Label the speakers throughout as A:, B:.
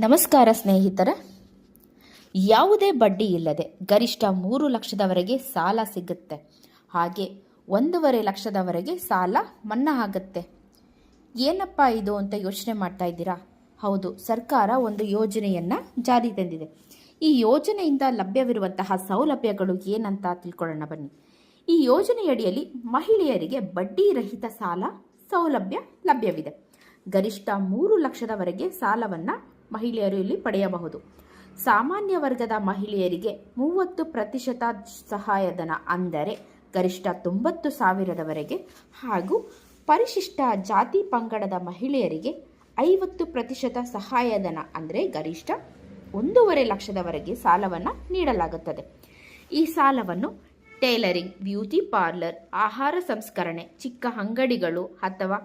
A: ನಮಸ್ಕಾರ ಸ್ನೇಹಿತರೆ. ಯಾವುದೇ ಬಡ್ಡಿ ಇಲ್ಲದೆ ಗರಿಷ್ಠ ಮೂರು ಲಕ್ಷದವರೆಗೆ ಸಾಲ ಸಿಗುತ್ತೆ. ಹಾಗೆ ಒಂದೂವರೆ ಲಕ್ಷದವರೆಗೆ ಸಾಲ ಮನ್ನಾ ಆಗುತ್ತೆ. ಏನಪ್ಪ ಇದು ಅಂತ ಯೋಚನೆ ಮಾಡ್ತಾ ಇದ್ದೀರಾ? ಹೌದು, ಸರ್ಕಾರ ಒಂದು ಯೋಜನೆಯನ್ನು ಜಾರಿ ತಂದಿದೆ. ಈ ಯೋಜನೆಯಿಂದ ಲಭ್ಯವಿರುವಂತಹ ಸೌಲಭ್ಯಗಳು ಏನಂತ ತಿಳ್ಕೊಳ್ಳೋಣ ಬನ್ನಿ. ಈ ಯೋಜನೆಯಡಿಯಲ್ಲಿ ಮಹಿಳೆಯರಿಗೆ ಬಡ್ಡಿ ರಹಿತ ಸಾಲ ಸೌಲಭ್ಯ ಲಭ್ಯವಿದೆ. ಗರಿಷ್ಠ ಮೂರು ಲಕ್ಷದವರೆಗೆ ಸಾಲವನ್ನು ಮಹಿಳೆಯರು ಇಲ್ಲಿ ಪಡೆಯಬಹುದು. ಸಾಮಾನ್ಯ ವರ್ಗದ ಮಹಿಳೆಯರಿಗೆ ಮೂವತ್ತು ಪ್ರತಿಶತ ಸಹಾಯಧನ ಅಂದರೆ ಗರಿಷ್ಠ ತೊಂಬತ್ತು ಸಾವಿರದವರೆಗೆ ಹಾಗೂ ಪರಿಶಿಷ್ಟ ಜಾತಿ ಪಂಗಡದ ಮಹಿಳೆಯರಿಗೆ ಐವತ್ತು ಪ್ರತಿಶತ ಸಹಾಯಧನ ಅಂದರೆ ಗರಿಷ್ಠ ಒಂದೂವರೆ ಲಕ್ಷದವರೆಗೆ ಸಾಲವನ್ನು ನೀಡಲಾಗುತ್ತದೆ. ಈ ಸಾಲವನ್ನು ಟೇಲರಿಂಗ್, ಬ್ಯೂಟಿ ಪಾರ್ಲರ್, ಆಹಾರ ಸಂಸ್ಕರಣೆ, ಚಿಕ್ಕ ಅಂಗಡಿಗಳು ಅಥವಾ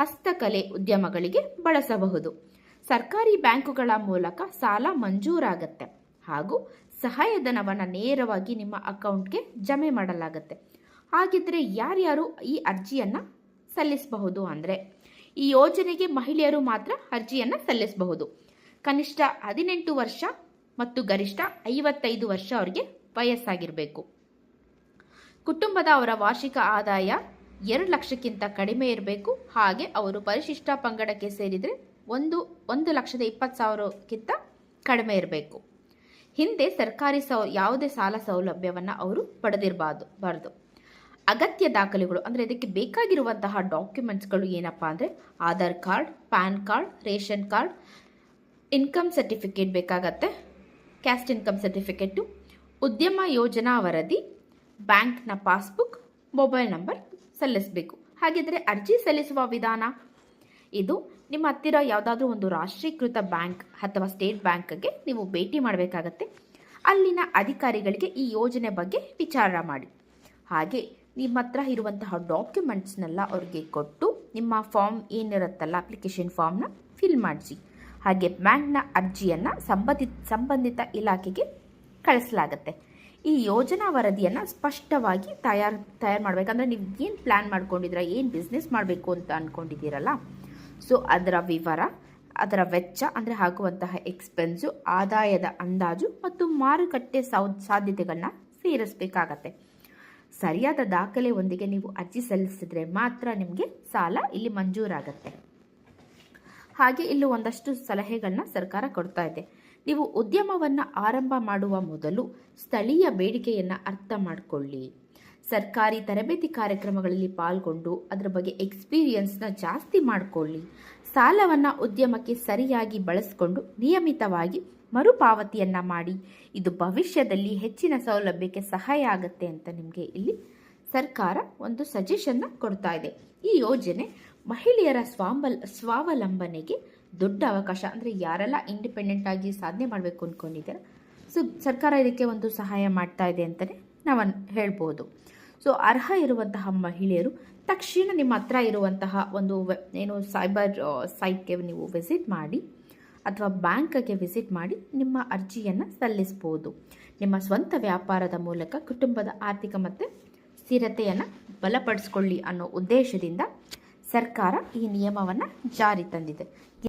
A: ಹಸ್ತಕಲೆ ಉದ್ಯಮಗಳಿಗೆ ಬಳಸಬಹುದು. ಸರ್ಕಾರಿ ಬ್ಯಾಂಕುಗಳ ಮೂಲಕ ಸಾಲ ಮಂಜೂರಾಗತ್ತೆ ಹಾಗೂ ಸಹಾಯಧನವನ್ನು ನೇರವಾಗಿ ನಿಮ್ಮ ಅಕೌಂಟ್ಗೆ ಜಮೆ ಮಾಡಲಾಗುತ್ತೆ. ಹಾಗಿದ್ರೆ ಯಾರ್ಯಾರು ಈ ಅರ್ಜಿಯನ್ನು ಸಲ್ಲಿಸಬಹುದು ಅಂದರೆ, ಈ ಯೋಜನೆಗೆ ಮಹಿಳೆಯರು ಮಾತ್ರ ಅರ್ಜಿಯನ್ನು ಸಲ್ಲಿಸಬಹುದು. ಕನಿಷ್ಠ ಹದಿನೆಂಟು ವರ್ಷ ಮತ್ತು ಗರಿಷ್ಠ ಐವತ್ತೈದು ವರ್ಷ ಅವರಿಗೆ ವಯಸ್ಸಾಗಿರಬೇಕು. ಕುಟುಂಬದ ಅವರ ವಾರ್ಷಿಕ ಆದಾಯ ಎರಡು ಲಕ್ಷಕ್ಕಿಂತ ಕಡಿಮೆ ಇರಬೇಕು. ಹಾಗೆ ಅವರು ಪರಿಶಿಷ್ಟ ಪಂಗಡಕ್ಕೆ ಸೇರಿದರೆ ಒಂದು ಒಂದು ಲಕ್ಷದ ಇಪ್ಪತ್ತು ಸಾವಿರಕ್ಕಿಂತ ಕಡಿಮೆ ಇರಬೇಕು. ಹಿಂದೆ ಸರ್ಕಾರಿ ಸೌ, ಯಾವುದೇ ಸಾಲ ಸೌಲಭ್ಯವನ್ನು ಅವರು ಪಡೆದಿರಬಾರ್ದು, ಬಾರ್ದು. ಅಗತ್ಯ ದಾಖಲೆಗಳು, ಅಂದರೆ ಇದಕ್ಕೆ ಬೇಕಾಗಿರುವಂತಹ ಡಾಕ್ಯುಮೆಂಟ್ಸ್ಗಳು ಏನಪ್ಪ ಅಂದರೆ Aadhaar card, PAN card, ration card, income certificate ಬೇಕಾಗತ್ತೆ. ಕ್ಯಾಸ್ಟ್ ಇನ್ಕಮ್ ಸರ್ಟಿಫಿಕೇಟು, ಉದ್ಯಮ ಯೋಜನಾ ವರದಿ, ಬ್ಯಾಂಕ್ನ ಪಾಸ್ಬುಕ್, ಮೊಬೈಲ್ ನಂಬರ್ ಸಲ್ಲಿಸಬೇಕು. ಹಾಗಿದ್ರೆ ಅರ್ಜಿ ಸಲ್ಲಿಸುವ ವಿಧಾನ ಇದು ನಿಮ್ಮ ಹತ್ತಿರ ಯಾವುದಾದ್ರೂ ಒಂದು ರಾಷ್ಟ್ರೀಕೃತ ಬ್ಯಾಂಕ್ ಅಥವಾ ಸ್ಟೇಟ್ ಬ್ಯಾಂಕ್ಗೆ ನೀವು ಭೇಟಿ ಮಾಡಬೇಕಾಗತ್ತೆ. ಅಲ್ಲಿನ ಅಧಿಕಾರಿಗಳಿಗೆ ಈ ಯೋಜನೆ ಬಗ್ಗೆ ವಿಚಾರ ಮಾಡಿ. ಹಾಗೆ ನಿಮ್ಮ ಹತ್ರ ಇರುವಂತಹ ಡಾಕ್ಯುಮೆಂಟ್ಸ್ನೆಲ್ಲ ಅವ್ರಿಗೆ ಕೊಟ್ಟು ನಿಮ್ಮ ಫಾರ್ಮ್ ಏನಿರುತ್ತಲ್ಲ ಅಪ್ಲಿಕೇಶನ್ ಫಾರ್ಮ್ನ ಫಿಲ್ ಮಾಡಿಸಿ. ಹಾಗೆ ಬ್ಯಾಂಕ್ನ ಅರ್ಜಿಯನ್ನು ಸಂಬಂಧಿತ ಸಂಬಂಧಿತ ಇಲಾಖೆಗೆ ಕಳಿಸಲಾಗತ್ತೆ. ಈ ಯೋಜನಾ ವರದಿಯನ್ನು ಸ್ಪಷ್ಟವಾಗಿ ತಯಾರು ತಯಾರು ಮಾಡಬೇಕಂದ್ರೆ ನೀವು ಏನು ಪ್ಲ್ಯಾನ್ ಮಾಡ್ಕೊಂಡಿದ್ದೀರಾ, ಏನು ಬಿಸ್ನೆಸ್ ಮಾಡಬೇಕು ಅಂತ ಅಂದ್ಕೊಂಡಿದ್ದೀರಲ್ಲ ಸೊ ಅದರ ವಿವರ, ಅದರ ವೆಚ್ಚ ಅಂದರೆ ಹಾಕುವಂತಹ ಎಕ್ಸ್ಪೆನ್ಸು ಆದಾಯದ ಅಂದಾಜು ಮತ್ತು ಮಾರುಕಟ್ಟೆ ಸೌ ಸಾಧ್ಯತೆಗಳನ್ನ ಸೇರಿಸಬೇಕಾಗತ್ತೆ. ಸರಿಯಾದ ದಾಖಲೆಯೊಂದಿಗೆ ನೀವು ಅರ್ಜಿ ಸಲ್ಲಿಸಿದ್ರೆ ಮಾತ್ರ ನಿಮಗೆ ಸಾಲ ಇಲ್ಲಿ ಮಂಜೂರಾಗತ್ತೆ. ಹಾಗೆ ಇಲ್ಲಿ ಒಂದಷ್ಟು ಸಲಹೆಗಳನ್ನ ಸರ್ಕಾರ ಕೊಡ್ತಾ ಇದೆ. ನೀವು ಉದ್ಯಮವನ್ನು ಆರಂಭ ಮಾಡುವ ಮೊದಲು ಸ್ಥಳೀಯ ಬೇಡಿಕೆಯನ್ನು ಅರ್ಥ ಮಾಡಿಕೊಳ್ಳಿ. ಸರ್ಕಾರಿ ತರಬೇತಿ ಕಾರ್ಯಕ್ರಮಗಳಲ್ಲಿ ಪಾಲ್ಗೊಂಡು ಅದರ ಬಗ್ಗೆ ಎಕ್ಸ್ಪೀರಿಯನ್ಸ್ನ ಜಾಸ್ತಿ ಮಾಡಿಕೊಳ್ಳಿ. ಸಾಲವನ್ನು ಉದ್ಯಮಕ್ಕೆ ಸರಿಯಾಗಿ ಬಳಸಿಕೊಂಡು ನಿಯಮಿತವಾಗಿ ಮರುಪಾವತಿಯನ್ನು ಮಾಡಿ. ಇದು ಭವಿಷ್ಯದಲ್ಲಿ ಹೆಚ್ಚಿನ ಸೌಲಭ್ಯಕ್ಕೆ ಸಹಾಯ ಆಗುತ್ತೆ ಅಂತ ನಿಮಗೆ ಇಲ್ಲಿ ಸರ್ಕಾರ ಒಂದು ಸಜೆಷನ್ನ ಕೊಡ್ತಾ ಇದೆ. ಈ ಯೋಜನೆ ಮಹಿಳೆಯರ ಸ್ವಾಂಬಲ್, ಸ್ವಾವಲಂಬನೆಗೆ ದೊಡ್ಡ ಅವಕಾಶ ಅಂದರೆ ಯಾರೆಲ್ಲ ಇಂಡಿಪೆಂಡೆಂಟ್ ಆಗಿ ಸಾಧನೆ ಮಾಡಬೇಕು ಅಂದ್ಕೊಂಡಿದ್ದಾರೆ ಸೊ ಸರ್ಕಾರ ಇದಕ್ಕೆ ಒಂದು ಸಹಾಯ ಮಾಡ್ತಾ ಇದೆ ಅಂತಲೇ ನಾವು ಹೇಳ್ಬೋದು. ಸೊ ಅರ್ಹ ಇರುವಂತಹ ಮಹಿಳೆಯರು ತಕ್ಷಣ ನಿಮ್ಮ ಹತ್ರ ಇರುವಂತಹ ಒಂದು ಏನು ಸೈಬರ್ ಸೈಟ್ಗೆ ನೀವು ವಿಸಿಟ್ ಮಾಡಿ ಅಥವಾ ಬ್ಯಾಂಕ್ಗೆ ವಿಸಿಟ್ ಮಾಡಿ ನಿಮ್ಮ ಅರ್ಜಿಯನ್ನು ಸಲ್ಲಿಸ್ಬೋದು. ನಿಮ್ಮ ಸ್ವಂತ ವ್ಯಾಪಾರದ ಮೂಲಕ ಕುಟುಂಬದ ಆರ್ಥಿಕ ಮತ್ತು ಸ್ಥಿರತೆಯನ್ನು ಬಲಪಡಿಸ್ಕೊಳ್ಳಿ ಅನ್ನೋ ಉದ್ದೇಶದಿಂದ ಸರ್ಕಾರ ಈ ನಿಯಮವನ್ನು ಜಾರಿ ತಂದಿದೆ.